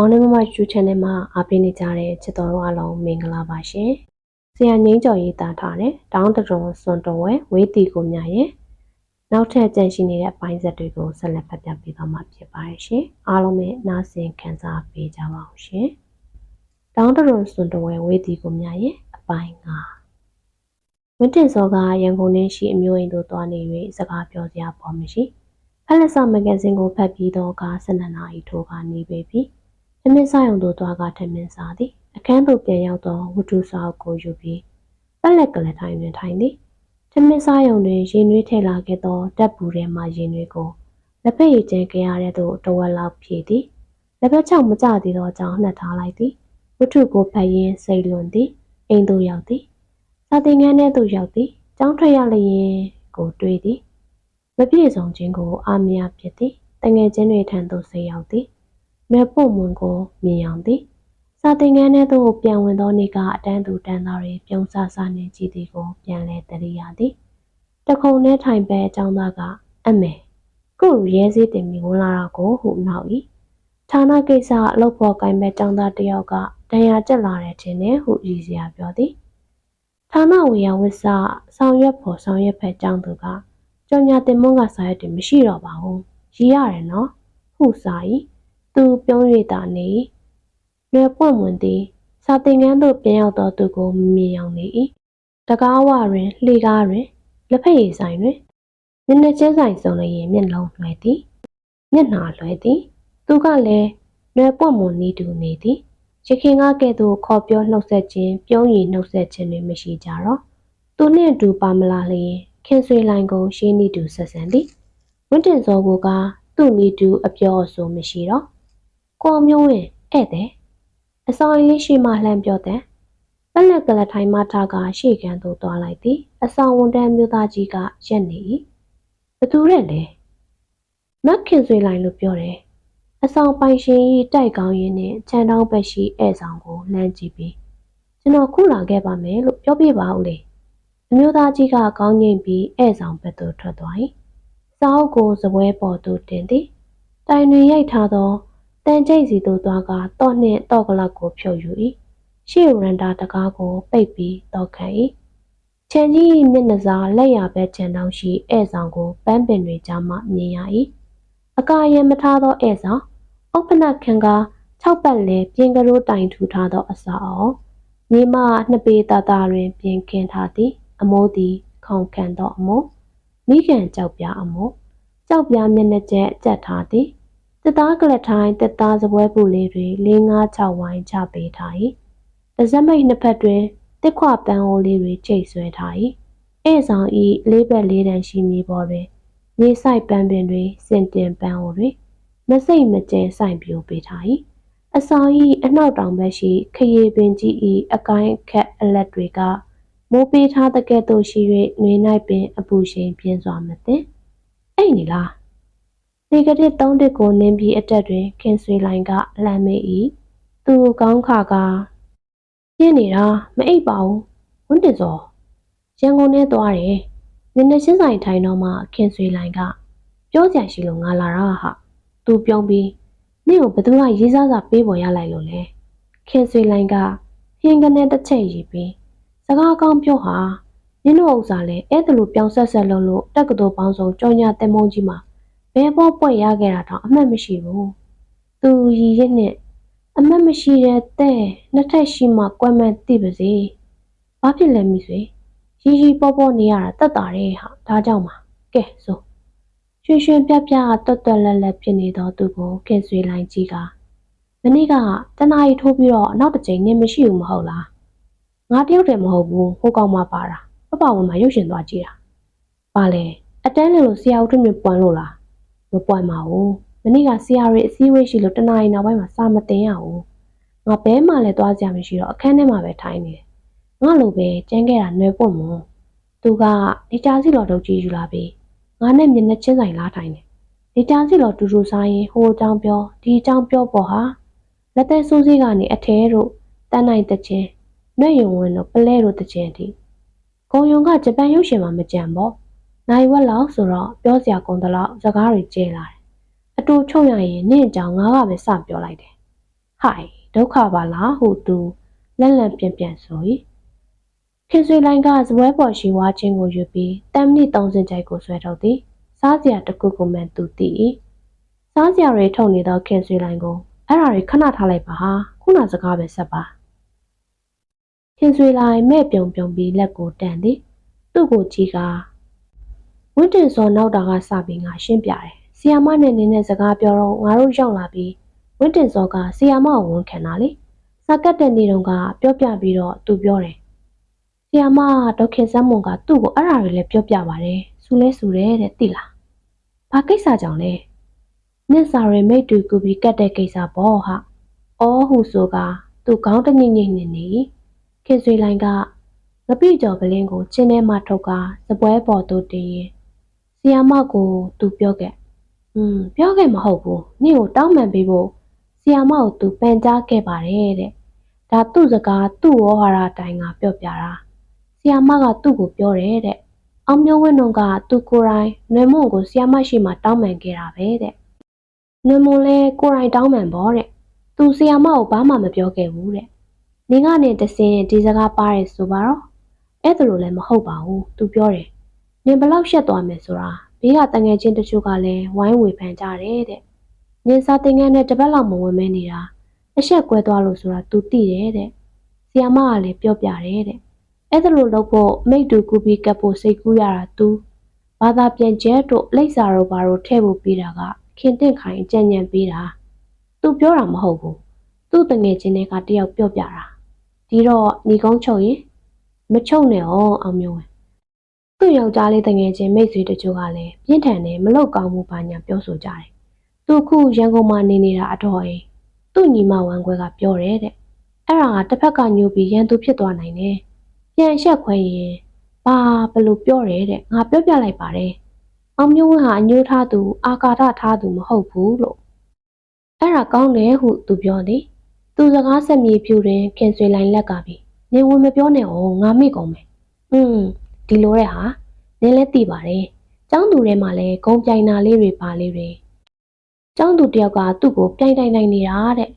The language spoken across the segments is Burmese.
မောင်နှမမကျူ channel မှာအားပေးနေကြတဲ့ချစ်တော်တို့အားလုံးမင်္ဂလာပါရှင်။ဆရာငိမ့်ကျော်ရေးတာထားတဲ့တောင်းတရုံစွန်တော်ဝဲဝေးတီကိုမြရဲ့နောက်ထပ်ကြန့်ရှိနေတဲ့အပိုင်းဆက်တွေကိုဆက်လက်ဖတ်ပြပေးသွားမှာဖြစ်ပါတယ်ရှင်။အားလုံးပဲနားဆင်ခံစားပေးကြပါအောင်ရှင်။တောင်းတရုံစွန်တော်ဝဲဝေးတီကိုမြရဲ့အပိုင်း၅ဝင်းတင်စောကရန်ကုန်နဲ့ရှိအမျိုးအိမ်သို့သွားနေ၍စကားပြောစရာပေါ်မရှိ။ဖက်လက်ဆာမဂ္ဂဇင်းကိုဖတ်ပြီးတော့က12နာရီထိုးကနေပေပြီ။ ထမင်းစားရုံသို့သွားကထမင်းစားသည်။အခန်းသို့ပြန်ရောက်သောဝတ္ထုစာအုပ်ကိုယူပြီးပက်လက်ကလေးထိုင်တွင်ထိုင်သည်။ထမင်းစားရုံတွင်ရေနွေးထည့်လာခဲ့သောတပ်ပူထဲမှရေနွေးကိုလက်ဖက်ရည်ကျင်းကြရတဲ့သို့တဝက်လောက်ဖြည့်သည်။လက်ဖက်ချောက်မကျသေးသောကြောင့်နှက်ထားလိုက်သည်။ဝတ္ထုကိုဖတ်ရင်းစိတ်လွန်သည်။အိမ်သို့ရောက်သည်။စာသင်ခန်းထဲသို့ရောက်သည်။ကျောင်းထွက်ရလျင်ကိုတွေးသည်။မပြည့်စုံခြင်းကိုအာမရဖြစ်သည်။တငယ်ချင်းတွေထံသို့ဆေးရောက်သည်။ မဲပုတ်မွန်ကိုမြင်အောင်သည်။စာသင်ခန်းထဲသို့ပြန်ဝင်သောနေ့ကအတန်းသူတန်းသားတွေပြုံးဆဆနှင့်ကြည်သည်ကို ပြန်လဲတရိယာသည်။တခုံထဲထိုင်ပဲအကြောင်းသားကအမေခုရဲစည်းတင်ပြီးဝင်လာတော့ကိုဟုနောက်၏ဌာနကိစ္စအလုပ်ပေါ်ကိုင်ပဲចောင်းသားတယောက်ကဒဏ်ရာကျက်လာတဲ့ခြင်းနဲ့ဟုရည်စရာပြောသည်ဌာနဝေယဝစ်စဆောင်ရွက်ဖို့ဆောင်ရွက်ဖက်ចောင်းသူကကြော်ညာတင်မွန်းကစာရွက်တွေမရှိတော့ပါဘူးရည်ရတယ်နော်ဟုစာ၏ သူပြုံး၍သာနေလွယ်ပွင့်ဝင်သည်စာသင်ခန်းသို့ပြန်ရောက်သောသူကိုမမြင်အောင်နေ၏တကားဝတွင်လှေကားတွင်လက်ဖက်ရည်ဆိုင်တွင်မျက်နှာချင်းဆိုင်စုံလျင်မျက်လုံးလွှဲသည်မျက်နှာလွှဲသည် သူကလည်းလွယ်ပွင့်မွန်နီးတူနေသည်ရခင်ကကဲ့သို့ခေါ်ပြောနှုတ်ဆက်ခြင်းပြုံးရည်နှုတ်ဆက်ခြင်းတွေမရှိကြတော့သူနှင့်အတူပါမလာလျင်ခင်ဆွေလိုင်ကိုရှင်းနီးတူဆက်ဆံသည်ဝင်းတင်စောကိုကသူ့နီးတူအပြောအဆိုမရှိတော့ ကိုအောင်မျိုးဝင်ဧည့်သည်အဆောင်အလေးရှိမှလှမ်းပြောတဲ့ပက်လက်ကလထိုင်မှထားကရှေ့ကန်သို့သွားလိုက်သည်အဆောင်ဝန်တန်းမျိုးသားကြီးကရက်နေ၏ဘသူတဲ့လဲမက်ခင်ဆွေလိုင်လို့ပြောတယ်အဆောင်ပိုင်ရှင်ကြီးတိုက်ကောင်းရင်းနဲ့ခြံတောင်းဘက်ရှိဧည့်ဆောင်ကိုလှမ်းကြည့်ပြီးကျွန်တော်ခုလာခဲ့ပါမယ်လို့ပြောပြပါဦးလေအမျိုးသားကြီးကကောင်းငိမ့်ပြီးဧည့်ဆောင်ဘက်သို့ထွက်သွား၏စာအုပ်ကိုစပွဲပေါ်သို့တင်သည်တိုင်တွင်ရိုက်ထားသော တန်ကျိတ်စီသို့သွားကတော့နှင့်တော့ကလောက်ကိုဖြုတ်ယူ၏ရှေ့ရန်တာတကားကိုပိတ်ပြီးတော့ခံ၏ချန်ကြီးမျက်နှာစာလက်ရဘက်ခြံတောင်းရှိဧည့်ဆောင်ကိုပန်းပင်တွေကြားမှမြင်ရ၏အကာရံမထားသောဧည့်ဆောင်ဥပ္ပနခံက၆ပတ်လဲပြင်ကလေးတိုင်ထူထားသောအစာအောင်မြေမနှစ်ပေတာတာတွင် ပြင်ခင်းထားသည် အမိုးသည်ခုံခံသောအမိုးမိခင်ကြောက်ပြားအမိုးကြောက်ပြားမျက်နှာကျက်ကြက်ထားသည် တက်သားကလထိုင်းတက်သားစပွဲပူလေးတွေ၄၅၆ဝိုင်းချပေးထား၏တစက်မိတ်နှစ်ဖက်တွင်တစ်ခွပန်းအိုးလေးတွေချိတ်ဆွဲထား၏ဧည့်ဆောင်ဤလေးဘက်လေးတန်ရှိမြေပေါ်တွင်မြေဆိုင်ပန်းပင်တွေစင်တင်ပန်းအိုးတွေမစိတ်မကျဲဆိုင်ပြိုပေးထား၏အဆောင်ဤအနောက်တောင်ဘက်ရှိခရီပင်ကြီးဤအကိုင်းခက်အလက်တွေကမိုးပေးထားတဲ့ကဲ့သို့ရှိ၍နှွေ၌ပင်အပူချိန်ပြင်းစွာမသိအဲ့နေလား ဒီကတစ်သုံးတစ်ကိုနင်းပြီးအတက်တွင်ခင်ဆွေလိုင်ကလှမ်းမေး၏သူကောင်းခါကပြင်းနေတာမအိပ်ပါဘူးဝန်းတင်စောရန်ကုန်ထဲသွားတယ်နင်းနေချင်းဆိုင်ထိုင်တော့မှခင်ဆွေလိုင်ကပြောကြရှိလို့ငါလာတာဟာသူပြုံးပြီးနင့်ကိုဘသူကရေးစားစာပေးပေါ်ရလိုက်လို့လဲခင်ဆွေလိုင်ကဟင်းကနေတစ်ချက်ရီပြီးစကားကောင်းပြောဟာနင်းတို့ဥစ္စာလဲအဲ့ဒါလိုပြောင်းဆက်ဆက်လုပ်လို့တက်ကတော်ပေါင်းစုံကြောင်ညာတင်မုံကြီးမှာ ဘဲပေါ်ပွက်ရခဲ့တာတော့အမှတ်မရှိဘူးသူရည်ရစ်နဲ့အမှတ်မရှိတဲ့တဲ့နှစ်ထပ်ရှိမှကွက်မှန်သိပါစေဘာဖြစ်လဲမိဆွေရီရီပေါ်ပေါ်နေရတာတက်တာတဲ့ဟာဒါကြောင့်ပါကဲဆိုရွှင်ရွှင်ပြပြတွတ်တွတ်လက်လက်ဖြစ်နေတော့သူကိုခင်ဆွေလိုက်ကြီးကမနေ့ကတနာရီထိုးပြီးတော့နောက်တစ်ချိန်နင်းမရှိဘူးမဟုတ်လားငါတယောက်တည်းမဟုတ်ဘူးဟိုကောင်မှပါတာပပဝင်မှာရုပ်ရှင်သွားကြည့်တာပါလေအတန်းလေလို့ဆရာဦးထွန်းမြပွန်လို့လား မပွန်ပါဘူးမနေ့ကဆရာတွေအစည်းအဝေးရှိလို့တနာရီနောက်ပိုင်းမှာစာမတင်ရဘူးငါဘဲမှလည်းသွားကြမရှိတော့အခန်းထဲမှာပဲထိုင်နေတယ်ငါလိုပဲကျန်းခဲ့တာနွယ်ပွတ်မွန်သူကဒီတာစီတော်ဒုတ်ကြီးယူလာပြီးငါနဲ့မျက်နှာချင်းဆိုင်လားထိုင်တယ်ဒီတာစီတော်တူတူဆိုင်ရင်ဟိုအကြောင်းပြောဒီအကြောင်းပြောပေါ်ဟာလက်သက်ဆိုးစည်းကနေအထဲတို့တန်းနိုင်တဲ့ချင်းနှဲ့ယုံဝင်တို့ပလဲတို့တဲ့ချင်းအထိဂုံယုံကဂျပန်ရုပ်ရှင်မှာမကြံပေါ့ နိုင်ဝက်လောက်ဆိုတော့ပြောစရာကုန်တလောက်စကားတွေကျဲလာတယ်အတူချုပ်ရရင်နင့်အကြောင်းငါကပဲစပြောလိုက်တယ်ဟိုင်ဒုက္ခပါလားဟုသူလက်လန့်ပြန်ပြန်ဆို၏ခင်ဆွေလိုင်းကစပွဲပေါ်ရှိဝါချင်းကိုယူပြီးတမ်မိသုံးစင်ကြိုက်ကိုဆွဲထုတ်သည်စားစရာတစ်ခုကိုမှသူသိ၏စားစရာတွေထုတ်နေသောခင်ဆွေလိုင်းကိုအဲ့ဒါတွေခဏထားလိုက်ပါဟာခုနစကားပဲဆက်ပါခင်ဆွေလိုင်းမဲ့ပြုံပြုံပြီးလက်ကိုတန်သည်သူ့ကိုကြည့်က ဝင်းတင်စောနောက်တာကစပြီးငါရှင်းပြတယ်ဆီယာမနဲ့နင်းနဲ့စကားပြောတော့ငါတို့ရောက်လာပြီးဝင်းတင်စောကဆီယာမကိုဝန်ခံတာလေစကတ်တဲ့နေတုန်းကပြောပြပြီးတော့သူပြောတယ်ဆီယာမဒေါက်ခင်စမ်းမွန်ကသူ့ကိုအဲ့ဒါတွေလည်းပြောပြပါတယ်စူလဲစူတယ်တဲ့သိလားဘာကိစ္စကြောင့်လဲနင့်စာရီမိတ်တူကူပြီးကတ်တဲ့ကိစ္စပေါ့ဟာအော်ဟူဆိုကသူ့ခေါင်းတညိမ့်ညိမ့်နေနေခင်ဆွေလိုင်းကငပိကျော်ပလင်းကိုချင်းထဲမှထုတ်ကစပွဲပေါ်သို့တင်ရင် ဆီယာမကိုသူပြောခဲ့อืมပြောခဲ့မဟုတ်ဘူးနင့်ကိုတောင်းပန်ပေးဖို့ဆီယာမကိုသူပန်ကြားခဲ့ပါတယ်တဲ့ဒါသူ့စကားသူ့ဝေါ်ဟာရအတိုင်းကပြောပြတာဆီယာမကသူ့ကိုပြောတယ်တဲ့အောင်မျိုးဝင်းတို့ကသူကိုယ်တိုင်နွေမွန်ကိုဆီယာမရှိမှတောင်းပန်ခဲ့တာပဲတဲ့နွေမွန်လည်းကိုယ်တိုင်တောင်းပန်ပေါ့တဲ့သူဆီယာမကိုဘာမှမပြောခဲ့ဘူးတဲ့နင်ကနေတစင်ဒီစကားပါရဲဆိုပါတော့အဲ့ဒါလိုလည်းမဟုတ်ပါဘူးသူပြောတယ် နင်ဘလောက်ရှက်သွားမယ်ဆိုတာဘေးကတငယ်ချင်းတချို့ကလည်းဝိုင်းဝေဖန်ကြတယ်တဲ့။နင်စာတင်ငန်းနဲ့တပတ်လောက်မဝင်မဲနေတာအဆက်ကွဲသွားလို့ဆိုတာ तू သိတယ်တဲ့။ဆီယာမကလည်းပြောပြတယ်တဲ့။အဲ့ဒါလိုလုပ်ဖို့မိတ်တူကူပြီးကပ်ဖို့စိတ်ကူးရတာ तू ဘာသာပြန်ကျဲတို့လိပ်စာတို့ဘာတို့ထည့်ဖို့ပြီးတာကခင်တင့်ခိုင်ကြံ့ကြံ့ပြီးတာ तू ပြောတာမဟုတ်ဘူး။ तू တငယ်ချင်းတွေကတယောက်ပြောပြတာ။ဒီတော့ညီကုန်းချုပ်ရင်မချုပ်နဲ့အောင်အောင်မျိုးဝင် သူ့ယောက်ျားလေးတငယ်ချင်းမိတ်ဆွေတချို့ကလည်းပြင်းထန်တယ်မလောက်ကောင်းမှုပါညာပြောဆိုကြတယ်။သူခုရန်ကုန်မှာနေနေတာအတော်အေးသူ့ညီမဝမ်းခွဲကပြောတယ်တဲ့။အဲ့ဒါကတစ်ဖက်ကညှို့ပြီးရန်သူဖြစ်သွားနိုင်တယ်။ပြန်ရှက်ခွဲရင်ဘာဘလို့ပြောတယ်တဲ့ငါပြောပြလိုက်ပါတယ်။အောင်မျိုးဝင်းဟာအညှိုးထားသူအာကာဒထားသူမဟုတ်ဘူးလို့အဲ့ဒါကောင်းတယ်ဟုသူပြောသည်။သူစကားဆက်မြေဖြူတွင်ခင်ဆွေလိုင်းလက်ကပြီ။နေဝင်မပြောနဲ့အောင်ငါမိကုန်မယ်။อืม ဒီလိုတဲ့ဟာနင်းလည်းသိပါတယ်။ကျောင်းသူထဲမှာလည်းဂုံပြိုင်နာလေးတွေပါလေးတွေ။ကျောင်းသူတယောက်ကသူ့ကိုပြိုင်တိုင်နိုင်နေတာတဲ့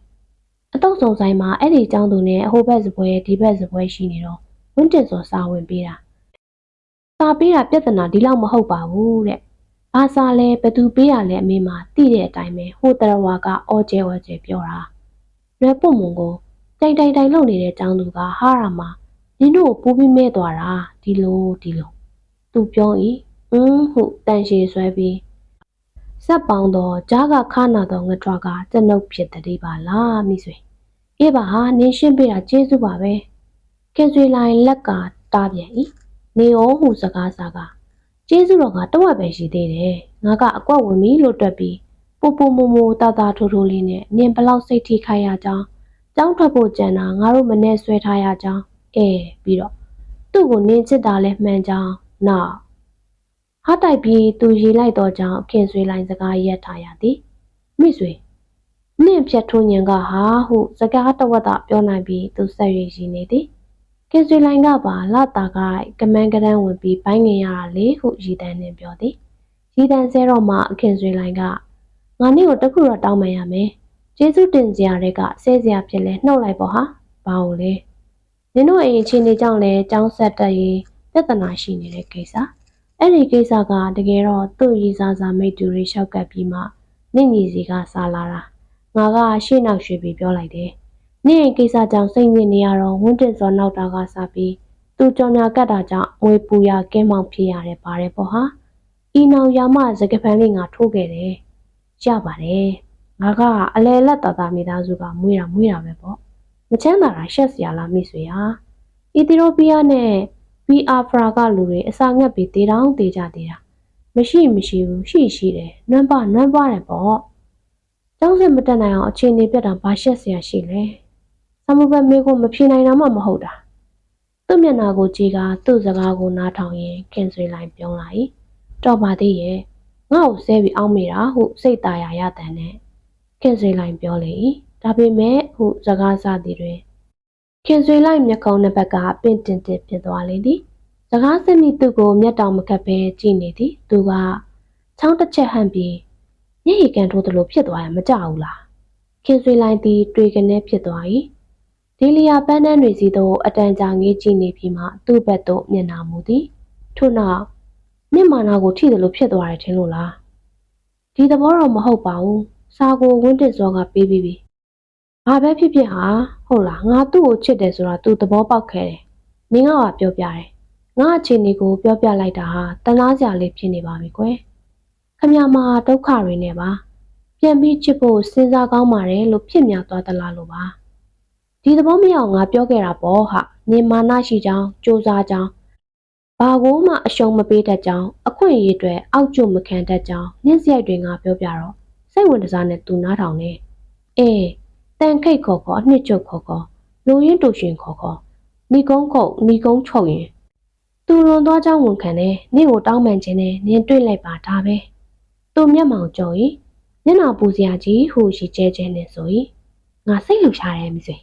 အတော့စုံဆိုင်မှာအဲ့ဒီကျောင်းသူနဲ့အဟိုဘက်စပွဲဒီဘက်စပွဲရှိနေတော့ဝင်းတင်စောစာဝင်ပေးတာ။စာပေးတာပြဿနာဒီလောက်မဟုတ်ပါဘူးတဲ့။ဘာစာလဲဘသူပေးရလဲအမေမှာသိတဲ့အတိုင်းပဲဟိုတရဝါကအော်ကျဲဝဲကျဲပြောတာ။ရွယ်ပုံမုံကိုတိုင်တိုင်တိုင်လုပ်နေတဲ့ကျောင်းသူကဟာရမှာ နင်တို့ကိုပူးပြီးမဲသွားတာဒီလိုဒီလိုသူပြော၏အင်းဟုတန်ရှည်ဆွဲပြီးစက်ပေါင်းတော့ကြားကခါနာတော့ငထွားကကျွန်ုပ်ဖြစ်တည်းပါလားမိဆွေအေးပါဟာနင်းရှင်းပေးတာကျေးဇူးပါပဲခင်ဆွေလိုင်းလက်ကတားပြန်၏နေရောဟုစကားစားကကျေးဇူးတော်ကတဝက်ပဲရှိသေးတယ်ငါကအကွက်ဝင်ပြီလို့တွက်ပြီးပူပူမိုမိုတာတာထိုးထိုးလေးနဲ့နင်ဘလောက်စိတ်ထိခိုက်ရကြောင်းကျောင်းထွက်ဖို့ကြံတာငါတို့မနဲ့ဆွဲထားရကြောင်း အဲပြီးတော့သူ့ကိုနင်းချစ်တာလဲမှန်ကြောင်းနောက်ဟာတိုက်ပြီးသူရေလိုက်တော့ကြောင်းခင်ဆွေလိုင်းစကားရက်ထားရသည်မိဆွေနင့်ဖြတ်ထိုးညင်ကဟာဟုစကားတဝက်တာပြောနိုင်ပြီးသူဆက်ရွေရှိနေသည်ခင်ဆွေလိုင်းကပါလာတာကကမန်းကရန်ဝင်ပြီးဘိုင်းငင်ရတာလေဟုရည်တန်းနဲ့ပြောသည်ရည်တန်းဆဲတော့မှခင်ဆွေလိုင်းကငါနင့်ကိုတခုတော့တောင်းပန်ရမယ်ကျေးဇူးတင်စရာတွေကဆဲစရာဖြစ်လဲနှုတ်လိုက်ပေါ့ဟာဘာလို့လဲ နင်တို့အိမ်အချင်းတွေကြောင့်လဲကြောင်းဆက်တက်ရေးပြဿနာရှိနေတဲ့ကိစ္စအဲ့ဒီကိစ္စကတကယ်တော့သူ့ရည်စားစားမိတ်တူတွေရှောက်ကပ်ပြီးမှနင့်ညီစီကစားလာတာငါကရှေ့နောက်ရွှေ့ပြီးပြောလိုက်တယ်နင့်ရဲ့ကိစ္စကြောင့်စိတ်ညစ်နေရတော့ဝန်းတင်စောနောက်တာကစားပြီးသူကြောင်ညာကတ်တာကြောင့်ငွေပူရကဲမောင်ဖြစ်ရတယ်ပါတယ်ပေါ့ဟာဤနောင်ရမစကပန်းလေးငါထိုးခဲ့တယ်ရပါတယ်ငါကအလဲလက်တာတာမိသားစုကမွေးတာမွေးတာပဲပေါ့ မချမ်းသာတာရှက်စရာလားမိဆွေဟာအီသီယိုးပီးယားနဲ့ဘီအာဖရာကလူတွေအစာငတ်ပြီးတေတောင်းတေကြသေးတာမရှိမရှိဘူးရှိရှိတယ်နွမ်းပါနွမ်းပါတယ်ပေါ့ကျောင်းဆက်မတက်နိုင်အောင်အခြေအနေပြတ်တာဘာရှက်စရာရှိလဲဆမှုဘက်မေးကိုမဖြေနိုင်တော့မှမဟုတ်တာသူ့မျက်နှာကိုကြည့်ကသူ့စကားကိုနားထောင်ရင်ခင်ဆွေလိုက်ပြုံးလိုက်တော့ပါသေးရဲ့ငါ့ကိုဆဲပြီးအောင်းမိတာဟုစိတ်ตายရရတဲ့နဲ့ခင်ဆွေလိုက်ပြောလေ၏ ဒါပေမဲ့ဟုစကားစသည်တွင်ခင်ဆွေလိုက်မျက်ခုံးနှစ်ဘက်ကပင့်တင်တင်ဖြစ်သွားလေသည်စကားစမိသူ့ကိုမျက်တောင်မကပ်ပဲကြည့်နေသည်သူကချောင်းတစ်ချက်ဟန့်ပြီးမျက်ရည်ကန်ထိုးသလိုဖြစ်သွားရင်မကြဘူးလားခင်ဆွေလိုက်သည် တွေ့ကနေဖြစ်သွား၏ဒေလီယာပန်းတန်းတွေစီသို့အတန်ကြာငေးကြည့်နေပြီးမှသူ့ဘက်သို့မျက်နှာမူသည်ထို့နောက်မျက်မာနာကိုထိတယ်လို့ဖြစ်သွားတယ်ထင်လို့လားဒီသဘောတော့မဟုတ်ပါဘူးစာကိုဝင်းတစ်စောကပေးပြီးပြီ ဘာပဲဖြစ်ဖြစ်ဟာဟုတ်လားငါသူ့ကိုချစ်တယ်ဆိုတာ तू သဘောပေါက်ခဲ့တယ်မင်းကပါပြောပြတယ်ငါအခြေအနေကိုပြောပြလိုက်တာဟာတနာစရာလေးဖြစ်နေပါပြီကွယ်ခမရမှာဒုက္ခတွေနဲ့ပါပြန်ပြီးချစ်ဖို့စဉ်းစားကောင်းပါတယ်လို့ဖြစ်မြောက်သွားသလားလို့ပါဒီသဘောမရအောင်ငါပြောခဲ့တာပေါ့ဟာနေမာနရှိကြောင်းစူးစမ်းကြောင်းဘာကိုမှအရှုံးမပေးတတ်ကြောင်းအခွင့်အရေးတွေအောက်ကျမခံတတ်ကြောင်းညှင်းစရိုက်တွေငါပြောပြတော့စိတ်ဝင်စားနဲ့သူနားထောင်နေအေး တန်ခိတ်ခေါ်ခေါ်အနှစ်ချုပ်ခေါ်ခေါ်လူရင်းတူရှင်ခေါ်ခေါ်မိကုန်းခုတ်မိကုန်းချုပ်ရင်သူလွန်သွားကြောင်းဝန်ခံတယ်နင့်ကိုတောင်းပန်ခြင်းနဲ့နင်တွေ့လိုက်ပါဒါပဲသူမျက်မှောင်ကြုံရင်မျက်နှာပူစရာကြီးဟူရှိကျဲကျဲနဲ့ဆိုရင်ငါစိတ်လှုပ်ရှားတယ်မိစေ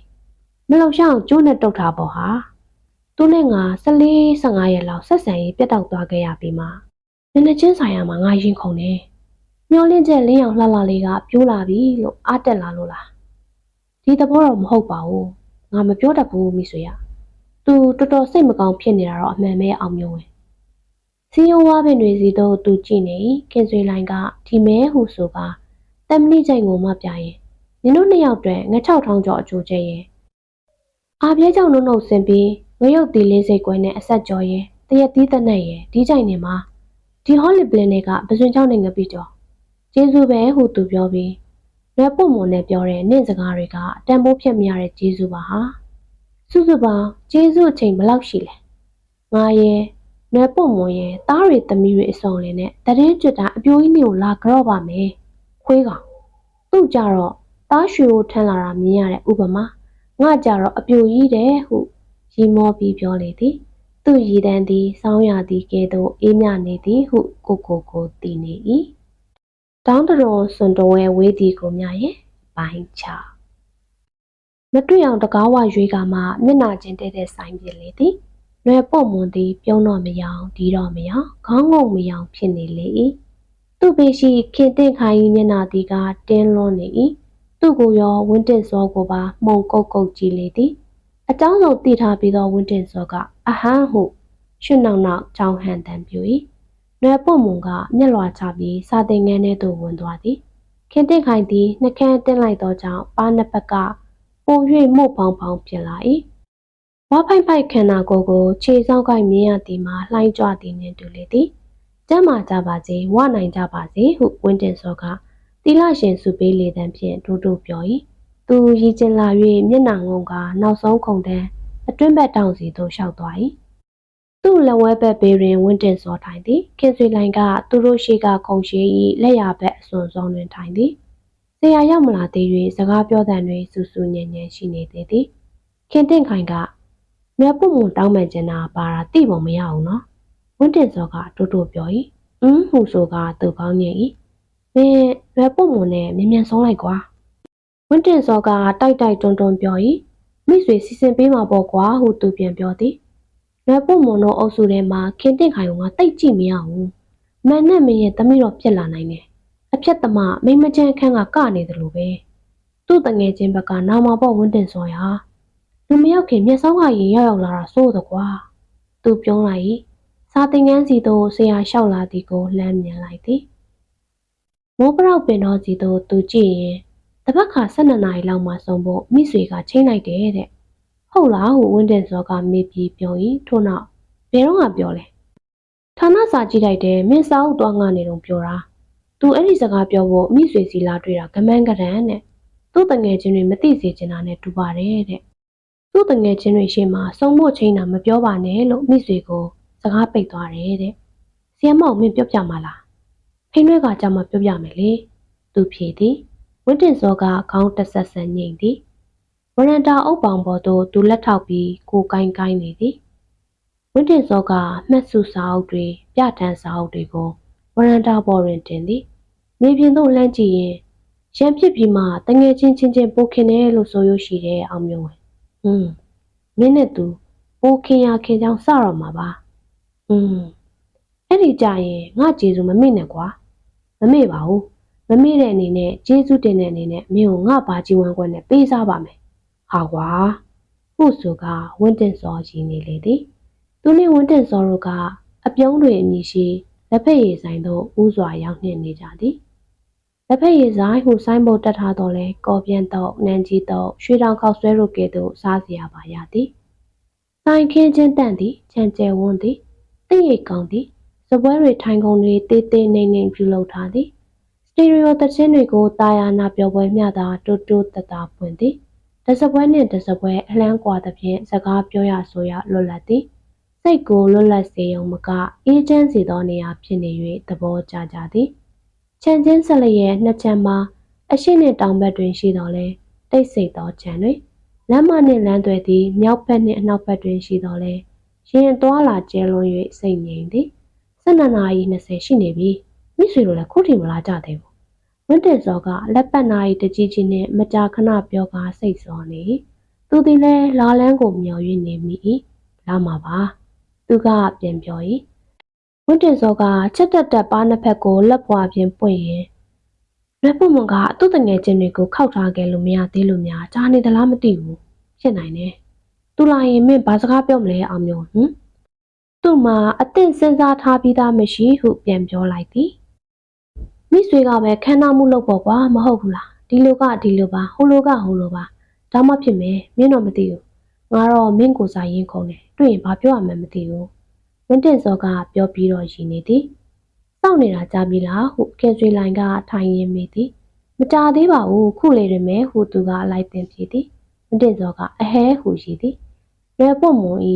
မလှုပ်ရှားအောင်ကျိုးနဲ့တုတ်ထားပေါ့ဟာသူနဲ့ငါ14 15ရက်လောက်ဆက်ဆံရေးပြတ်တောက်သွားခဲ့ရပြီးမှနည်းနည်းချင်းဆိုင်ရမှာငါရင်ခုန်တယ်မျောလင့်ချက်လင်းအောင်လှလှလေးကပြိုးလာပြီလို့အားတက်လာလို့လား ဒီသဘောတော့မဟုတ်ပါဘူးငါမပြောတတ်ဘူးမိဆွေရသူတော်တော်စိတ်မကောင်းဖြစ်နေတာတော့အမှန်ပဲအောင်မျိုးဝင်စီယုံဝါပင်တွေစီတို့သူကြည့်နေခင်ဆွေလိုင်းကဒီမဲဟုဆိုကတမဏိချိန်ကိုမှပြရင်နင်တို့နှစ်ယောက်တွင်ငချောက်ထောင်းကျော်အကျိုးကျရဲ့အာပြဲကြောင့်နှုတ်နှုတ်ဆင်းပြီးငရုတ်တီလေးစိတ်ကွဲနဲ့အဆက်ကြော်ရဲ့တရက်သီးတဲ့နဲ့ရဲ့ဒီချိန်နေမှာဒီဟောလီပလင်တွေကပစွန်ချောင်းနဲ့ငပိကျော်ကျေးဇူးပဲဟုသူပြောပြီး လွယ်ပုတ်မွန်နဲ့ပြောတဲ့နင့်စကားတွေကတန်ဖိုးဖြစ်မရတဲ့ကျေးဇူးပါဟာစုစုပေါင်းကျေးဇူးအချိန်ဘယ်လောက်ရှိလဲငါရဲ့နွယ်ပွန်မွန်ရဲ့သားတွေသမီးတွေအစုံလင်နဲ့တရင်ကျွတ်တာအပြိုးကြီးမျိုးလာကြော့ပါမယ်ခွေးကောင်သူ့ကြတော့သားရွှေကိုထမ်းလာတာမြင်ရတဲ့ဥပမာငါကြတော့အပြိုကြီးတယ်ဟုရီမောပြီးပြောလေသည်သူ့ရည်တန်းသည်စောင်းရသည်ကဲ့သို့အေးမြနေသည်ဟုကိုကိုကိုသိနေ၏ တောင်းတတော်စွန်တော်ဝဲဝေးဒီကိုမြရဲ့ပိုင်းချမတွေ့အောင်တကားဝရွေးကမှမျက်နာချင်းတဲတဲ့ဆိုင်ပြလေသည်ရွယ်ပေါ့မွန်သည်ပြုံးတော့မယောင်ဒီတော့မယောင်ခေါင်းငုံမယောင်ဖြစ်နေလေ၏သူ့ပေရှိခင်တင့်ခိုင်မျက်နာသည်ကတင်းလွန်နေ၏သူ့ကိုရောဝင်းတင်စောကိုပါမှုံကုတ်ကုတ်ကြည့်လေသည်အကြောင်းစုံသိထားပြီးသောဝင်းတင်စောကအဟမ်းဟုရွှေနောင်နောက်ကြောင်းဟန်တန်ပြူ၏ လွယ်ပေါ့မွန်ကမျက်လွှာချပြီးစာသင်ငန်းထဲသို့ဝင်သွားသည်ခင်တင့်ခိုင်သည်နှကန်းတင်းလိုက်သောကြောင့်ပါးနှစ်ပတ်ကပို၍မှုတ်ပေါင်းပေါင်းဖြစ်လာ၏ဝါဖိုက်ဖိုက်ခန္ဓာကိုယ်ကိုခြေစောင်းကိုက်မြင်ရသည်မှာလှိုင်းကြွသည်နှင့်တူလေသည်ကျမ်းမာကြပါစေဝနိုင်ကြပါစေဟုဝင်းတင်စောကတိလရှင်စုပေးလေတံဖြင့်ဒူးဒူးပြော၏သူရည်ကျင်လာ၍မျက်နှာငုံကနောက်ဆုံးခုန်တန်းအတွင်းဘက်တောင်စီသို့လျှောက်သွား၏ သူ့လက်ဝဲဘက်ဘေးတွင်ဝင့်တင်စောထိုင်သည်ခင်ဆွေလိုင်ကသူတို့ရှိကခုံရှိ၏လက်ရဘက်အစွန်ဆုံးတွင်ထိုင်သည်ဆရာရောက်မလာသေး၍စကားပြောသံတွေစူးစူးညံ့ညံ့ရှိနေသေးသည်ခင်တင့်ခိုင်ကမြတ်ပုမုံတောင်းပန်ချင်တာပါတာတိပုံမရအောင်နော်ဝင့်တင်စောကတိုးတိုးပြော၏အင်းဟူဆိုကသူ့ကောင်းညင်၏မင်းရွယ်ပုတ်မွန်နဲ့မြင်မြန်ဆုံးလိုက်ကွာဝင်းတင်စောကတိုက်တိုက်တွန်းတွန်းပြော၏မိဆွေစီစဉ်ပေးမှာပေါ့ကွာဟုသူပြန်ပြောသည် မြတ်ပုမုံတို့အုပ်စုထဲမှာခင်တင့်ခိုင်ကတိတ်ကြည့်မရဘူးမန်နဲ့မင်းရဲ့သမီးတော်ပြက်လာနိုင်တယ်အဖြတ်သမားမိမချမ်းခန်းကကနေတယ်လို့ပဲသူ့တငယ်ချင်းဘက်ကနာမပေါ့ဝင်းတင်စောရာလူမရောက်ခင်မျက်စောင်းကရင်ရောက်ရောက်လာတာစိုးတော့ကွာသူပြုံးလိုက်စာသင်ခန်းစီသို့ဆရာလျှောက်လာသည်ကိုလှမ်းမြင်လိုက်သည်မိုးပရောက်ပင်တော်စီသို့သူကြည့်ရင်တပတ်ခါ12နာရီလောက်မှဆုံးဖို့မိဆွေကချိန်လိုက်တယ်တဲ့ ဟုတ်လားဟုဝင်းတင်စောကမေးပြီးပြော၏ထို့နောက်ဘယ်တော့မှပြောလဲဌာနစာကြည့်လိုက်တယ်မင်းစာအုပ်သွားငါနေတော့ပြောတာသူအဲ့ဒီစကားပြောဖို့မိဆွေစီလာတွေ့တာကမန်းကရန်တဲ့သူ့တငယ်ချင်းတွေမသိစေချင်တာနဲ့တူပါတယ်တဲ့သူ့တငယ်ချင်းတွေရှေ့မှာစုံဖို့ချိန်တာမပြောပါနဲ့လို့မိဆွေကိုစကားပိတ်သွားတယ်တဲ့ဆီယမောင်မင်းပြောပြမှာလားဖိနှွဲကကြမှာပြောပြမယ်လေသူဖြေသည်ဝင်းတင်စောကခေါင်းတက်ဆက်ဆန်ငိမ့်သည် ဝရန်တာအုပ်ပေါင်ပေါ်သို့သူလက်ထောက်ပြီးကိုကိုင်းကိုင်းနေသည်ဝင်းတင်စောကမှတ်စုစာအုပ်တွေပြဋ္ဌာန်းစာအုပ်တွေကိုဝရန်တာပေါ်တွင်တင်သည်မြေပြင်သို့လှမ်းကြည့်ရင်ရံဖြစ်ပြီးမှတငယ်ချင်းချင်းချင်းပိုခင်တယ်လို့ဆိုရရှိတယ်အောင်မျိုးဝင်ဟွန်းမင်းနဲ့သူပိုခင်ရခင်ကြောင်စတော့မှာပါဟွန်းအဲ့ဒီကြရင်ငါကျေစုမမေ့နဲ့ကွာမမေ့ပါဘူးမမေ့တဲ့အနေနဲ့ကျေးဇူးတင်တဲ့အနေနဲ့မင်းကိုငါဘာကြီးဝမ်းခွက်နဲ့ပေးစားပါမယ် ဟာကွာဟုဆိုကဝင်းတင်စောကြီးနေလေသည်သူနှင့်ဝင်းတင်စောတို့ကအပြုံးတွေအမည်ရှိလက်ဖက်ရည်ဆိုင်သို့ဦးစွာရောက်နှင့်နေကြသည်လက်ဖက်ရည်ဆိုင်ဟုဆိုင်ဘုတ်တက်ထားတော့လဲကော်ပြန်တော့နန်းကြီးတော့ရွှေတောင်ခောက်ဆွဲတို့ကဲ့သို့စားစရာပါရသည်ဆိုင်ခင်းချင်းတန့်သည်ချမ်းကျဲဝန်းသည်တည့်ရိတ်ကောင်းသည်စပွဲတွေထိုင်ကုန်တွေတေးသေးနေနေပြုလုပ်ထားသည်စတီရီယိုသချင်းတွေကိုတာယာနာပြောပွဲမျှတာတိုးတိုးတတပွင့်သည် တစပွဲနှင့်တစပွဲအလန်းကွာသဖြင့်စကားပြောရဆိုရလွတ်လပ်သည်စိတ်ကိုလွတ်လပ်စေုံမကအေးချမ်းစေသောနေရာဖြစ်နေ၍သဘောကျကြသည်ချန်ချင်းဆက်လျက်နှစ်ချမ်းမှာအရှိနှင့်တောင်ဘက်တွင်ရှိတော်လဲတိတ်ဆိတ်သောချမ်းတွင်လမ်းမနှင့်လမ်းသွဲသည်မြောက်ဘက်နှင့်အနောက်ဘက်တွင်ရှိတော်လဲရင်သွားလာကျဲလွန်၍စိတ်ငြိမ်သည်12နာရီ20ရှိနေပြီမိဆွေတို့လည်းခုထိမလာကြသေးဘူး ဝင်းတင်စောကလက်ပတ်နာရီတကြီးကြီးနှင့်မကြာခဏပြောကားစိတ်စောနေသူသည်လည်းလာလန်းကိုမျော်၍နေမိ၏လာမှာပါသူကပြန်ပြော၏ဝင်းတင်စောကချက်တက်တက်ပါးနှစ်ဖက်ကိုလက်ပွားဖြင့်ပွင့်ရင်လက်ပွန်မကသူ့တငယ်ချင်းတွေကိုခောက်ထားခဲ့လို့မရသေးလို့များကြားနေသလားမသိဘူးဖြစ်နိုင်တယ်သူလာရင်မင်းဘာစကားပြောမလဲအောင်မျိုးဟမ်သူ့မှာအသင့်စဉ်းစားထားပြီးသားမရှိဟုပြန်ပြောလိုက်သည် မိဆွေကပဲခန္ဓာမှုလုပ်ပေါ့ကွာမဟုတ်ဘူးလားဒီလိုကဒီလိုပါဟိုလိုကဟိုလိုပါဒါမှဖြစ်မယ်မင်းတော့မသိဘူးငါတော့မင်းကိုစားရင်ခုံတယ်တွေ့ရင်ဘာပြောရမှန်းမသိဘူးဝင်းတင်စောကပြောပြီးတော့ရည်နေသည်စောင့်နေတာကြားပြီလားဟုကဲဆွေလိုင်ကထိုင်ရင်းမိသည်မကြသေးပါဘူးခုလေတွင်မဲဟုသူကလိုက်ပင်ပြေသည်ဝင်းတင်စောကအဟဲဟုရှိသည်ရဲပွန်မွန်ဤ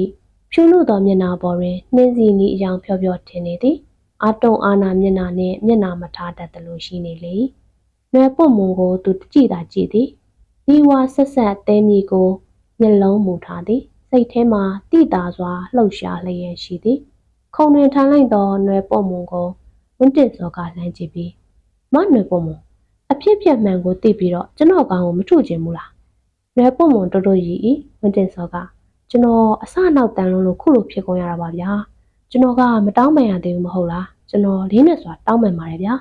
ဖြူလို့သောမျက်နှာပေါ်တွင်နှင်းစီနီအယောင်ဖြောဖြောထင်နေသည် အာတုံအာနာမျက်နှာနှင့်မျက်နှာမထားတတ်သလိုရှိနေလေ။နယ်ပွန်မွန်ကိုသူကြည့်တာကြည့်သည်။ဒီဝါဆက်ဆက်တဲမီကိုမျက်လုံးမူထားသည်။စိတ်ထဲမှာတိတာစွာလှုပ်ရှားလျက်ရှိသည်။ခုံတွင်ထိုင်လိုက်သောနယ်ပွန်မွန်ကိုဝင်းတင်စောကလှမ်းကြည့်ပြီးမနယ်ပွန်မွန်အဖြစ်ပြက်မှန်ကိုသိပြီးတော့ကျွန်တော်ကောင်ကိုမထုချင်ဘူးလား။နယ်ပွန်မွန်တော်တော်ရည်ဤဝင်းတင်စောကကျွန်တော်အစနောက်တန်လုံးလို့ခုလိုဖြစ်ကုန်ရတာပါဗျာ ကျွန်တော်ကမတောင်းပန်ရသေးဘူးမဟုတ်လားကျွန်တော်လေးနဲ့ဆိုတာတောင်းပန်ပါတယ်ဗျာ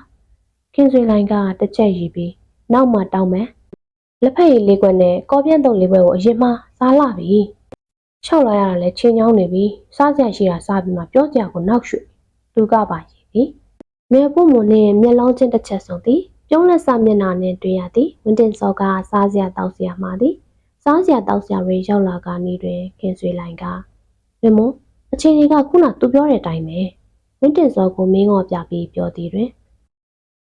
ခင်ဆွေလိုင်းကတစ်ချက်ရီပြီးနောက်မှတောင်းပန်လက်ဖက်ရည်လေးခွက်နဲ့ကော်ပြန့်တုံလေးခွက်ကိုအရင်မှစားလာပြီခြောက်လာရတာလဲချင်းချောင်းနေပြီစားစရာရှိတာစားပြီးမှပြောစရာကိုနောက်ရွှေ့သူကပါရည်ပြီးမြေပုမွန်နဲ့မျက်လုံးချင်းတစ်ချက်ဆုံးသည်ပြုံးလက်စမျက်နှာနဲ့တွေ့ရသည်ဝင်းတင်စောကစားစရာတောက်စရာမှာသည်စားစရာတောက်စရာတွေရောက်လာကနေ့တွင်ခင်ဆွေလိုင်းကမမ အချိန်ကြီးကခုနသူပြောတဲ့အတိုင်းပဲဝင်းတင်စောကိုမင်းငေါ်ပြပြီးပြောသည်တွင်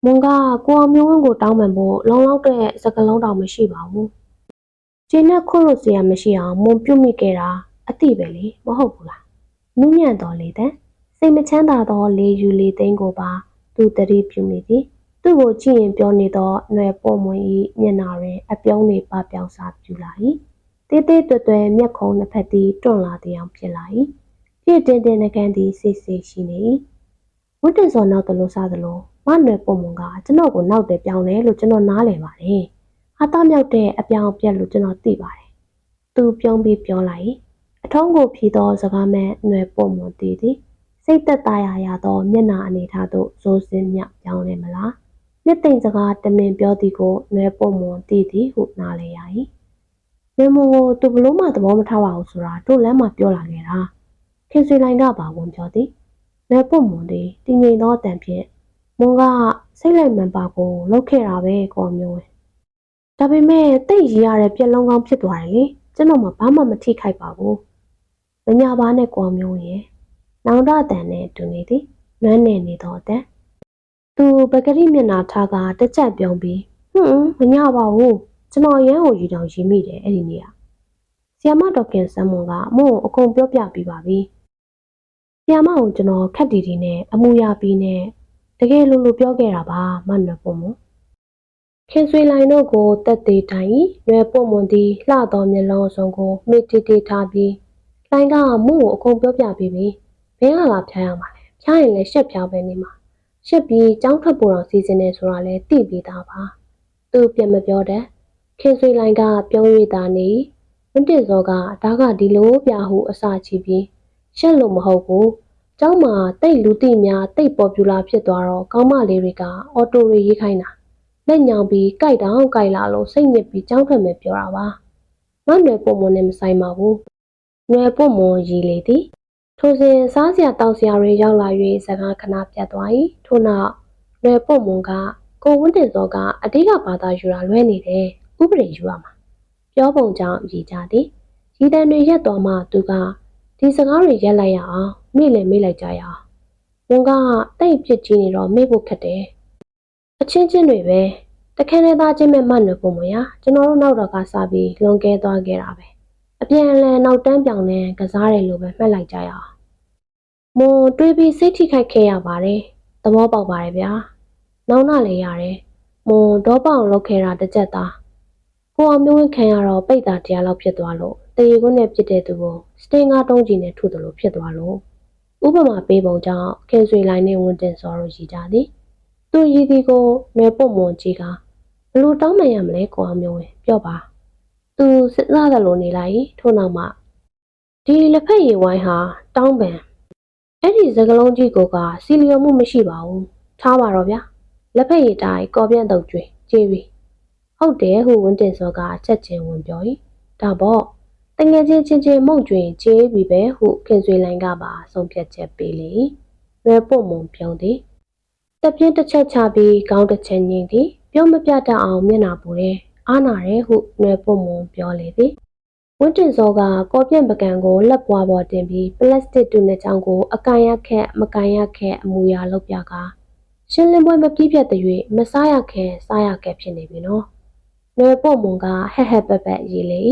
မွန်ကကိုအောင်မျိုးဝင်းကိုတောင်းပန်ဖို့လုံလောက်တဲ့စကလုံးတောင်မရှိပါဘူးကျင်းနဲ့ခွလို့စရာမရှိအောင်မွန်ပြုတ်မိခဲ့တာအတိပဲလေမဟုတ်ဘူးလားနုညံ့တော်လေတဲ့စိတ်မချမ်းသာသောလေယူလေသိန်းကိုပါသူတတိပြုမိသည်သူ့ကိုကြည့်ရင်ပြောနေသောຫນွယ်ပေါ်မွင်၏မျက်နာတွင်အပြုံးတွေပပြောင်စားပြူလာ၏တေးသေးတွယ်တွယ်မျက်ခုံးနှစ်ဖက်သည်တွန့်လာသည်အောင်ဖြစ်လာ၏ ပြည့်တင်တင်နှကန်းသည်စိတ်စိတ်ရှိနေ၏ဝတ်တင်စောနောက်တလို့စားသလိုမနွယ်ပုံမွန်ကကျွန်တော်ကိုနောက်တယ်ပြောင်းတယ်လို့ကျွန်တော်နားလည်ပါတယ်ဟာတမြောက်တဲ့အပြောင်ပြက်လို့ကျွန်တော်သိပါတယ်သူပြုံးပြီးပြောလိုက်အထုံးကိုဖြီသောစကားမဲ့နွယ်ပုံမွန်တည်သည်စိတ်သက်သာရရသောမျက်နာအနေထားသို့ဇိုးစင်းမြပြောင်းလဲမလားမြင့်သိမ့်စကားတမင်ပြောသည်ကိုနွယ်ပုံမွန်တည်သည်ဟုနားလဲရ၏နွယ်မွန်ကိုသူဘလို့မှသဘောမထားပါဘူးဆိုတာတို့လမ်းမှာပြောလာခဲ့တာ ခင်ဆွေလိုင်ကပါဝန်ပြောသည်လက်ပွမွန်သည်တည်ငြိမ်သောအတန်ဖြင့်မွန်ကစိတ်လိုက်မှန်ပါကိုလှုပ်ခဲ့တာပဲကောမျိုးဝင်ဒါပေမဲ့တိတ်ရရတဲ့ပြက်လုံးကောင်းဖြစ်သွားတယ်လေကျွန်တော်မှဘာမှမထိခိုက်ပါဘူးမညာပါနဲ့ကောမျိုးရဲ့နောင်တအတန်နဲ့တူနေသည်နွမ်းနေနေတော့အတန်သူပကတိမျက်နှာထားကတစ်ချက်ပြုံးပြီးဟွန်းမညာပါဘူးကျွန်တော်ရမ်းကိုယူတောင်ရင်းမိတယ်အဲ့ဒီနေ့ကဆီယမဒေါက်ကင်ဆမ်မွန်ကမို့အကုန်ပြောပြပြီးပါပြီ ဆီယမကိုကျွန်တော်ခက်တီတီနဲ့အမူအရာပြီးနဲ့တကယ်လို့လို့ပြောခဲ့တာပါမနွယ်ပုံမခင်ဆွေလိုင်တို့ကိုတက်သေးတိုင်ရွယ်ပုံမွန်သည်လှတော်မျက်လုံးအစုံကိုမိတီတီထားပြီးလိုင်ကမှုကိုအကုန်ပြောပြပြီးပြီဘယ်ကလာဖျားရမှာလဲဖျားရင်လည်းရှက်ဖျားပဲနေမှာရှက်ပြီးကြောင်းထွက်ပေါ်အောင်စီစဉ်နေဆိုတာလည်းသိပြီးသားပါသူပြန်မပြောတဲ့ခင်ဆွေလိုင်ကပြုံးရတာနေဝင်းတင်စောကဒါကဒီလိုပြဟုအစာချီပြီး ရှက်လို့မဟုတ်ဘူး။ကျောင်းမှာတိတ်လူတိများတိတ်ပေါ်ပြူလာဖြစ်သွားတော့ကောင်းမလေးတွေကအော်တိုတွေရေးခိုင်းတာလက်ညောင်ပြီးကြိုက်တောင်ကြိုက်လာလို့စိတ်ညစ်ပြီးကြောင်းထွက်မယ်ပြောတာပါငါ့နယ်ပုံမွန်နဲ့မဆိုင်ပါဘူးနယ်ပုံမွန်ရည်လေသည်ထိုစဉ်စားစရာတောက်စရာတွေရောက်လာ၍စကားခဏပြတ်သွား၏ထို့နောက်နယ်ပုံမွန်ကကိုဝင်းတင်စောကအတိကဘာသာယူတာလွဲနေတယ်ဥပဒေယူရမှာပြောပုံကြောင့်ရည်ကြသည်ရည်တန်တွေရက်သွားမှသူက ဒီစကားတွေရက်လိုက်ရအောင်မိလည်းမိလိုက်ကြရအောင်ဝန်ကတိတ်ဖြစ်ကြီးနေတော့မေ့ဖို့ခက်တယ်အချင်းချင်းတွေပဲတခန်းနဲ့သားချင်းမဲ့မှတ်နေပုံမရကျွန်တော်တို့နောက်တော့ကစားပြီးလွန်ကဲသွားခဲ့တာပဲအပြန်အလှန်နောက်တန်းပြောင်နဲ့ကစားတယ်လို့ပဲမှတ်လိုက်ကြရအောင်မွန်တွေးပြီးစိတ်ထိခိုက်ခဲ့ရပါတယ်သဘောပေါက်ပါတယ်ဗျာနောက်နာလည်းရတယ်မွန်ဒေါပေါင်လောက်ခဲ့တာတစ်ချက်သားကိုအောင်မျိုးဝင်ခံရတော့ပိတ်တာတရားလောက်ဖြစ်သွားလို့ တရေကုန်းနဲ့ပြစ်တဲ့သူကိုစတင်ကားတုံးကြီးနဲ့ထုသလိုဖြစ်သွားလို့ဥပမာပေးပုံကြောင့်ခင်ဆွေလိုင်းနဲ့ဝန်တင်စောတို့ရည်ကြသည်သူရည်ဒီကိုနယ်ပုတ်မွန်ကြီးကဘလို့တောင်းမှန်ရမလဲကိုအောင်မျိုးဝင်ပြောပါသူစစ်သားတယ်လို့နေလိုက်ထို့နောက်မှဒီလက်ဖက်ရည်ဝိုင်းဟာတောင်းပန်အဲ့ဒီစကလုံးကြီးကိုကစီလီယိုမှုမရှိပါဘူးထားပါတော့ဗျာလက်ဖက်ရည်တိုင်းကော်ပြန့်တုပ်ကျွေးကြေးပြီဟုတ်တယ်ဟုဝန်တင်စောကချက်ချင်းဝင်ပြော၏ဒါပေါ့ တငယ်ချင်းချင်းချင်းမုံကျွင်ကြေးပြီပဲဟုခင်ဆွေလိုင်းကပါဆုံးဖြတ်ချက်ပေးလေရွယ်ပုတ်မုံပြုံးသည်တပြင်းတစ်ချက်ချပြီးခေါင်းတစ်ချက်ညင်သည်ပြုံးမပြတတ်အောင်မျက်နှာပူတယ်အားနာတယ်ဟုရွယ်ပုတ်မုံပြောလေသည်ဝင်းတင်စောကကော်ပြန့်ပကံကိုလက်ပွားပေါ်တင်ပြီးပလတ်စတစ်တူနဲ့ချောင်းကိုအကန်ရခက်မကန်ရခက်အမူအရာလောက်ပြကားရှင်းလင်းပွဲမပြည့်ပြတ်တဲ့၍မစားရခဲစားရခဲဖြစ်နေပြီနော်။နယ်ပေါ့မွန်ကဟက်ဟက်ပက်ပက်ရေးလေ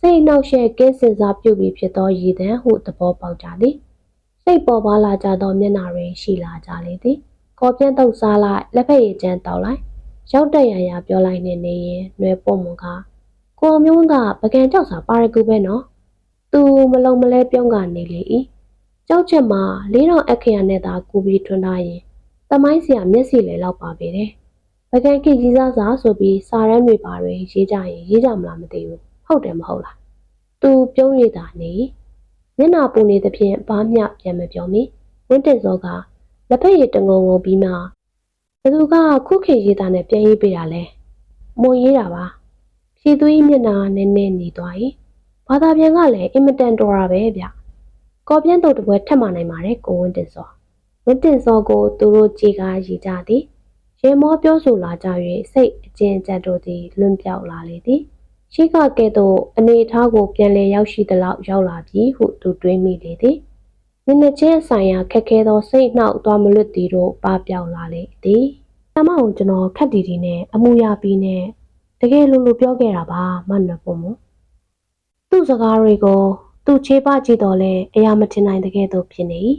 စိတ်နှောက်ယှက်ကင်းစင်စားပြုတ်ပြီးဖြစ်သောရည်တန်းဟုသဘောပေါက်ကြသည်။စိတ်ပေါ်ပါလာကြသောမျက်နှာတွေရှိလာကြလေသည်။ကော်ပြန့်တုပ်စားလိုက်လက်ဖက်ရည်ကျန်းတောက်လိုက်ရောက်တဲ့ရရပြောလိုက်နေနေရင်နယ်ပေါ့မွန်ကကိုအောင်မျိုးကပကံကြောက်စာပါရကူပဲနော်။သူမလုံမလဲပြုံးကနေလေ၏။ကြောက်ချက်မှာလေးတော်အခရနဲ့သာကူပြီးထွန်းထားရင်တမိုင်းစရာမျက်စိလေလောက်ပါပဲတဲ့။ပကံကိကြီးစားစားဆိုပြီးစာရမ်းတွေပါတွေရေးကြရင်ရေးကြမလားမသိဘူး။ ဟုတ်တယ်မဟုတ်လား။ तू ပြုံးရတာနေမျက်နာပူနေသဖြင့်ဘာမျှပြန်မပြောမိဝင်းတင်စောကလက်ဖက်ရည်တငုံငုံပြီးမှဘသူကခုခေရေးတာနဲ့ပြန်ရေးပေးတာလဲ။မွန်ရေးတာပါ။ဖြေသွေးမျက်နာနည်းနည်းနေသွား၏။ဘာသာပြန်ကလည်းအင်မတန်တော်တာပဲဗျ။ကော်ပြန်းတုတ်တပွဲထက်မှနိုင်ပါတယ်ကိုဝင်းတင်စော။ဝင်းတင်စောကိုသူတို့ကြည်ကားရည်ကြသည်။ရေမောပြောဆိုလာကြ၍စိတ်အကျဉ်းချက်တို့သည်လွန်ပြောက်လာလေသည်။ ရှိကကဲ့သို့အနေထားကိုပြန်လည်ရောက်ရှိသလောက်ရောက်လာပြီဟုသူတွေးမိလေသည်။မျက်နှာချင်းဆိုင်ရာခက်ခဲသောစိတ်နှောက်သွားမလွတ်သည်တို့ပါပြောက်လာလေသည်။တမအောင်ကျွန်တော်ခက်တီတီနဲ့အမှုရပြီးနဲ့တကယ်လို့လို့ပြောခဲ့တာပါမနက်ပုံမသူ့စကားတွေကိုသူ့ချေပကြည့်တော့လဲအရာမထင်နိုင်တဲ့ကဲ့သို့ဖြစ်နေ၏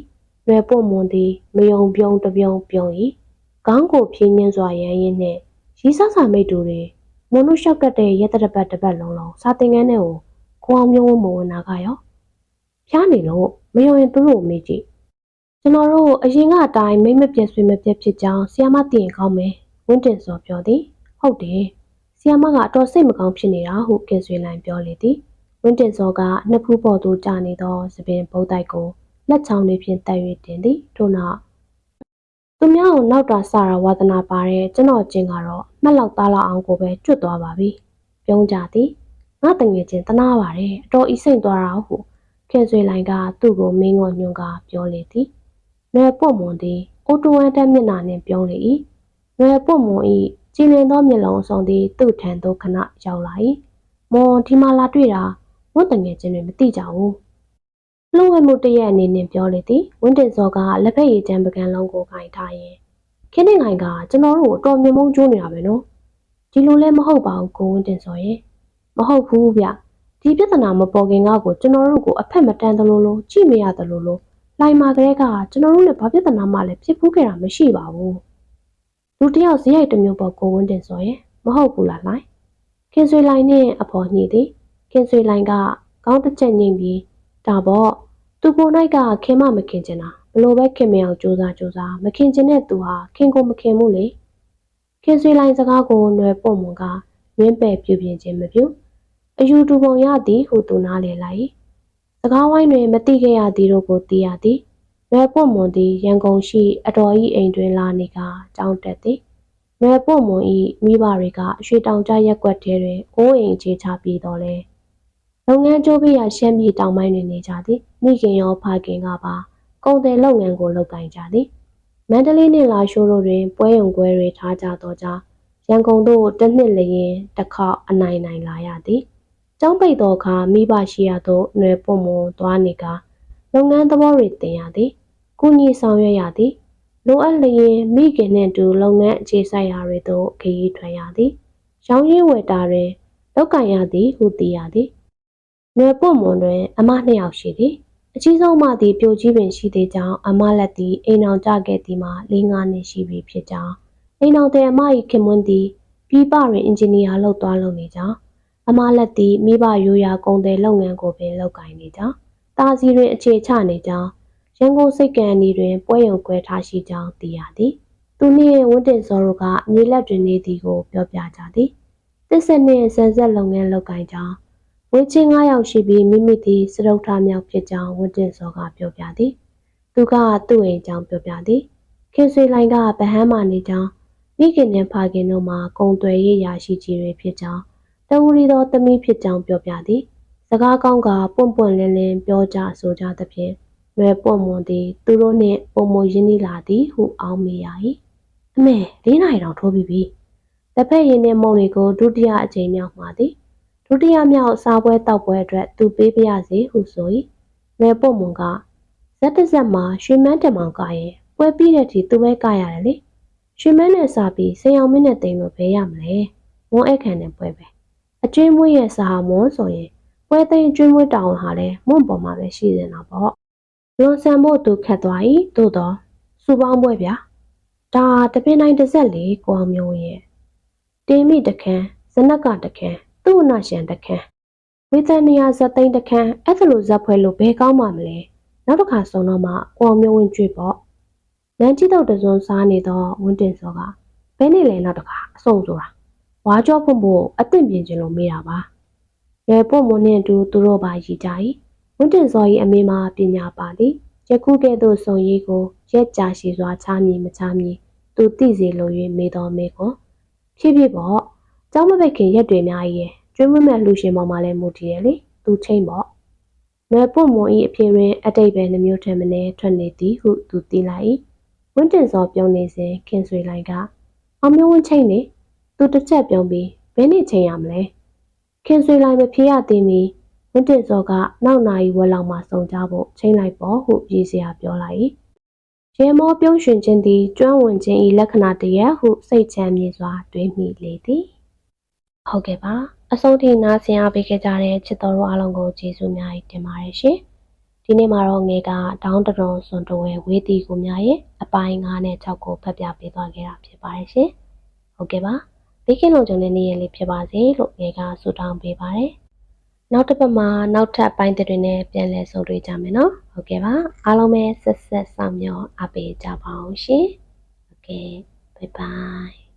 ရွယ်ပွန့်မွန်သည်မယုံပြုံးတပြုံးပြုံး၏ခေါင်းကိုဖြင်းညင်းစွာရန်ရင်းနှင့်ရီးဆဆာမိတ်တူတွေ မွန်တို့ရှောက်ကတ်တဲ့ရက်တပတ်တပတ်လုံးလုံးစာသင်ခန်းထဲကိုကိုအောင်မျိုးဝမဝင်နာကရောဖျားနေလို့မယုံရင်သူတို့ကိုမေးကြည့်ကျွန်တော်တို့အရင်ကအတိုင်းမိမ့်မပြတ်ဆွေမပြတ်ဖြစ်ကြောင်းဆီယမသိရင်ကောင်းမယ်ဝင်းတင်စောပြောသည်ဟုတ်တယ်ဆီယမကအတော်စိတ်မကောင်းဖြစ်နေတာဟုကင်ဆွေလိုင်းပြောလေသည်ဝင်းတင်စောကနှစ်ဖူးပေါ်သို့ကြာနေသောသပင်ဘုတ်တိုက်ကိုလက်ချောင်းလေးဖြင့်တက်၍တင်သည်ထို့နောက် သူများကိုနောက်တာစတာဝါသနာပါတဲ့ကျွန်တော်ချင်းကတော့မှတ်လောက်သားလောက်အောင်ကိုပဲကျွတ်သွားပါပြီပြုံးကြသည်ငါတငယ်ချင်းတနာပါတယ်အတော်ဤစိတ်သွားတာဟုခင်ဆွေလိုင်းကသူ့ကိုမင်းငေါညွန့်ကပြောလေသည်ရွယ်ပွတ်မွန်သည်အိုတိုဝမ်တက်မျက်နှာနှင့်ပြုံးလေ၏ရွယ်ပွတ်မွန်၏ကြည်လင်သောမျက်လုံးစုံသည်သူ့ထံသို့ခဏရောက်လာ၏မွန်ဒီမှာလာတွေ့တာဝတ်တငယ်ချင်းတွေမသိကြဘူး လှုပ်ဝဲမှုတရက်အနေနဲ့ပြောလေသည်ဝင်းတင်စောကလက်ဖက်ရည်ချမ်းပကံလုံးကိုခိုင်ထားရင်ခင်းနေငိုင်ကကျွန်တော်တို့ကိုတော်မြင်မုန်းကျိုးနေတာပဲနော်ဒီလိုလည်းမဟုတ်ပါဘူးကိုဝင်းတင်စောရဲ့မဟုတ်ဘူးဗျဒီပြဿနာမပေါ်ခင်ကကိုကျွန်တော်တို့ကိုအဖက်မတန်သလိုလိုကြည့်မရသလိုလိုလိုင်မာကလေးကကျွန်တော်တို့နဲ့ဘာပြဿနာမှလည်းဖြစ်ဖူးခဲ့တာမရှိပါဘူးလူတယောက်ဇေယိုက်တစ်မျိုးပေါ်ကိုဝင်းတင်စောရဲ့မဟုတ်ဘူးလားလိုင်ခင်ဆွေလိုင်နဲ့အဖော်ညှိသည်ခင်ဆွေလိုင်ကကောင်းတစ်ချက်ညှိပြီး ဒါပေါ့သူကိုယ်၌ကခင်မမခင်ချင်တာဘလို့ပဲခင်မအောင်စူးစမ်းစူးစမ်းမခင်ချင်တဲ့သူဟာခင်ကိုမခင်ဘူးလေခင်ဆွေလိုင်စကားကိုနွယ်ပုံမွန်ကငင်းပယ်ပြူပြင်ခြင်းမပြုအယူတူပုံရသည်ဟုသူနားလေလိုက်စကားဝိုင်းတွင်မတိခဲ့ရသည်တို့ကိုသိရသည်နွယ်ပုံမွန်သည်ရန်ကုန်ရှိအတော်ဤအိမ်တွင်လာနေကကြောင်းတက်သည်နွယ်ပွန့်မွန်ဤမိဘတွေကရွှေတောင်ကျရက်ကွက်ထဲတွင်အိုးအိမ်အခြေချပြီးတော့လဲ လုပ်ငန်းကျိုးပြရရှမ်းပြည်တောင်ပိုင်းတွင်နေကြသည်မိခင်ရောဖခင်ကပါကုန်တယ်လုပ်ငန်းကိုလုပ်ကိုင်ကြသည်မန္တလေးနှင့်လာရှိုးတို့တွင်ပွဲရုံပွဲတွေထားကြသောကြောင့်ရန်ကုန်သို့တစ်နှစ်လျင်တစ်ခေါက်အနိုင်နိုင်လာရသည်ကျောင်းပိတ်သောအခါမိဘရှိရသောနွယ်ပွန့်မွန်သွားနေကလုပ်ငန်းသဘောတွေတင်ရသည်ကုညီဆောင်ရွက်ရသည်လိုအပ်လျင်မိခင်နှင့်တူလုပ်ငန်းအခြေစိုက်ရာတွေသို့ခရီးထွက်ရသည်။ရောင်းရင်းဝယ်တာတွင်လောက်ကင်ရသည်ဟုသိရသည်။ နွယ်ပွန့်မွန်တွင် အမနှစ်ယောက်ရှိသည်။အကြီးဆုံးအမသည် ပြိုကြီးပင်ရှိသေးကြောင်း အမလက်သည် အိမ်အောင်ကြခဲ့သည်မှာ၄၅နှစ်ရှိပြီဖြစ်ကြောင်း အိမ်အောင်တဲ့အမ၏ခင်မွန်းသည် ပြည်ပတွင် အင်ဂျင်နီယာလုပ်သွားလုပ်နေကြောင်း အမလက်သည် မိဘရိုးရာကုန်သည်လုပ်ငန်းကိုပင် လုပ်ကိုင်နေကြောင်းတာစီတွင် အခြေချနေကြောင်း ရန်ကုန်စိတ်ကံအနီတွင် ပွဲရုံကွဲထားရှိကြောင်း သိရသည်။သူနှင့်ဝင်းတင်စောတို့က မြေလက်တွင်နေသည်ကို ပြောပြကြသည်။တစ်ဆက်နှင့် ဆန်ဆက်လုပ်ငန်းလုပ်ကိုင်ကြောင်း ဝင်းချင်း9ယောက်ရှိပြီးမိမိသည်စရုပ်ထားမြောက်ဖြစ်ကြောင်းဝင်းတင်စောကပြောပြသည်။သူကသူ့အိမ်ကြောင်းပြောပြသည်။ခင်ဆွေလိုင်ကဗဟန်းမာနေကြောင်းမိခင်နှင့်ဖခင်တို့မှာကုံသွယ်ရေးရာရှိကြီးတွေဖြစ်ကြောင်းတဝူရီသောသမီးဖြစ်ကြောင်းပြောပြသည်။စကားကောင်းကပွန့်ပွန့်လင်းလင်းပြောကြဆိုကြသဖြင့်လွယ်ပွန့်မွန်သည်သူတို့နှင့်ပုံမရင်းနှီးလာသည်ဟုအောင်းမိရ၏အမေလေးနိုင်တောင်ထိုးပြီးပြီတစ်ဖက်ရင်းနှင့်မုံတွေကိုဒုတိယအကြိမ်မြောက်မှာသည် ဒုတိယမြောက်စားပွဲတောက်ပွဲအတွက်သူပေးပြရစီဟုဆို၏လွယ်ပွန့်မွန်ကဇက်တစ်ဇက်မှာရွှေမန်းတမောင်ကရင်ပွဲပြီးတဲ့အထိသူပဲကရတယ်လေရွှေမန်းနဲ့စားပြီးစိန်အောင်မင်းနဲ့တိမ်လို့ဘယ်ရမလဲဝန်းအခန့်နဲ့ပွဲပဲအကျွေးမွေးရဲ့စားမွန်ဆိုရင်ပွဲသိမ်းကျွေးမွေးတောင်ဟာလဲမွန်ပေါ်မှာပဲရှိနေတာပေါ့လွန်ဆန်ဖို့သူခတ်သွား၏သို့တော့စူပေါင်းပွဲဗျာဒါတပင်တိုင်းတစ်ဆက်လေကိုအောင်မျိုးရဲ့တင်းမိတခန်းဇနက်ကတခန်း သူ့အနာရှန်တခန်းဝေသနီယာဇက်သိန်းတခန်းအဲ့ဒါလိုဇက်ဖွဲလို့ဘယ်ကောင်းမှမလဲနောက်တစ်ခါဆုံတော့မှကိုအောင်မျိုးဝင်ကြွေပေါ့လမ်းကြီးတော့တစွန်းစားနေတော့ဝင်းတင်စောကဘယ်နေလဲနောက်တစ်ခါအဆုံဆိုတာဝါကြောဖွင့်ဖို့အသင့်ပြင်ခြင်းလို့မေးတာပါလေပွန်မွန်နဲ့အတူသူတို့ပါရည်ကြ၏ဝင်းတင်စော၏အမေမှာပညာပါသည်ယခုကဲ့သို့ဆုံရေးကိုရက်ကြာရှည်စွာချားမည်မချားမည်သူသိစေလို၍မေတော်မေကိုဖြည်းဖြည်းပေါ့ကျောင်းမပိတ်ခင်ရက်တွေများကြီးရဲ့ ကျွေးမမဲ့လူရှင်ပေါ်မှာလည်းမူတည်ရလေသူချိန်ပေါ့နယ်ပွန့်မွန်၏အဖြစ်ရင်းအတိတ်ပဲနှမျိုးထက်မနေထွက်နေသည်ဟုသူသိလိုက်၏ဝင်းတင်စောပြုံးနေစဉ်ခင်ဆွေလိုင်ကအောင်မျိုးဝင်းချိန်နေသူတစ်ချက်ပြုံးပြီးဘယ်နဲ့ချိန်ရမလဲခင်ဆွေလိုင်မဖြေရသေးမီဝင်းတင်စောကနောက်နာရီဝက်လောက်မှစုံကြဖို့ချိန်လိုက်ပေါ့ဟုရည်စရာပြောလိုက်၏ရေမောပြုံးရွှင်ခြင်းသည်ကျွမ်းဝင်ခြင်း၏လက္ခဏာတရက်ဟုစိတ်ချမ်းမြေစွာတွေးမိလေသည်ဟုတ်ကဲ့ပါ အဆုံးထိနားဆင်အားပေးခဲ့ကြတဲ့ချစ်တော်တို့အားလုံးကိုကျေးဇူးများတင်ပါတယ်ရှင်ဒီနေ့မှာတော့ငယ်ကဒေါင်းတရွန်စွန်တဝဲဝေးတီကိုများရဲ့အပိုင်း9နဲ့6ကိုဖတ်ပြပေးသွားခဲ့တာဖြစ်ပါတယ်ရှင်ဟုတ်ကဲ့ပါဘေးကင်းလုံခြုံတဲ့နေ့ရက်လေးဖြစ်ပါစေလို့ငယ်ကဆုတောင်းပေးပါတယ်နောက်တစ်ပတ်မှာနောက်ထပ်ပိုင်းတွေနဲ့ပြန်လည်ဆုံတွေ့ကြမယ်နော်ဟုတ်ကဲ့ပါအားလုံးပဲဆက်ဆက်ဆောင်မျှော်အားပေးကြပါအောင်ရှင်ဟုတ်ကဲ့ဘိုင်ဘိုင်